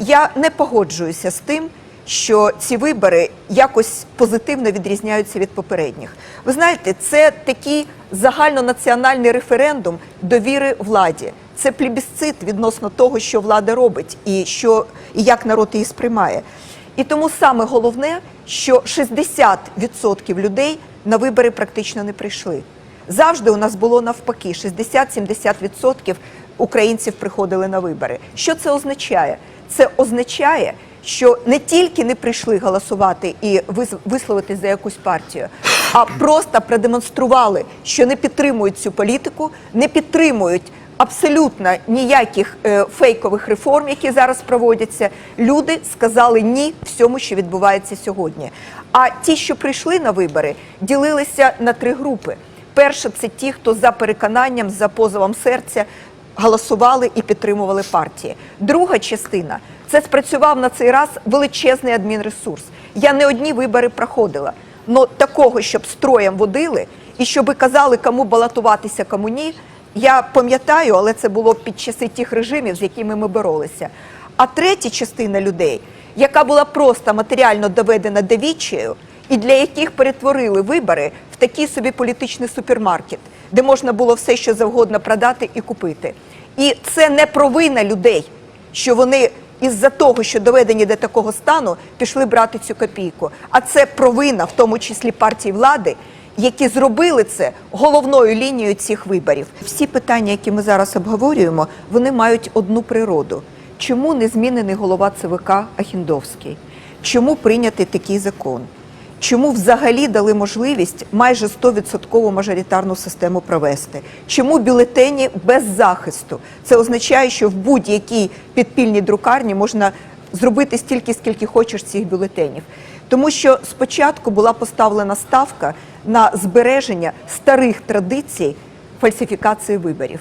Я не погоджуюся з тим, що ці вибори якось позитивно відрізняються від попередніх. Ви знаєте, це такий загальнонаціональний референдум довіри владі. Це плебісцит відносно того, що влада робить, і що і як народ її сприймає. І тому саме головне, що 60% людей на вибори практично не прийшли. Завжди у нас було навпаки: 60-70% українців приходили на вибори. Що це означає? Це означає, що не тільки не прийшли голосувати і вис- висловитись за якусь партію, а просто продемонстрували, що не підтримують цю політику, не підтримують абсолютно ніяких е, фейкових реформ, які зараз проводяться. Люди сказали ні всьому, що відбувається сьогодні. А ті, що прийшли на вибори, ділилися на три групи. Перше, це ті, хто за переконанням, за позовом серця голосували і підтримували партії. Друга частина це спрацював на цей раз величезний адмінресурс. Я не одні вибори проходила. Но такого, щоб строєм водили і щоб казали, кому балотуватися, кому ні. Я пам'ятаю, але це було під часи тих режимів, з якими ми боролися. А третя частина людей, яка була просто матеріально доведена до і для яких перетворили вибори в такий собі політичний супермаркет, де можна було все, що завгодно продати і купити. І це не провина людей, що вони із-за того, що доведені до такого стану, пішли брати цю копійку. А це провина, в тому числі партії влади, які зробили це головною лінією цих виборів. Всі питання, які ми зараз обговорюємо, вони мають одну природу. Чому не змінений голова ЦВК Ахіндовський? Чому прийнятий такий закон? Чому взагалі дали можливість майже 100% мажоритарну систему провести? Чому бюлетені без захисту? Це означає, що в будь-якій підпільній друкарні можна зробити стільки, скільки хочеш цих бюлетенів. Тому що спочатку була поставлена ставка на збереження старих традицій фальсифікації виборів.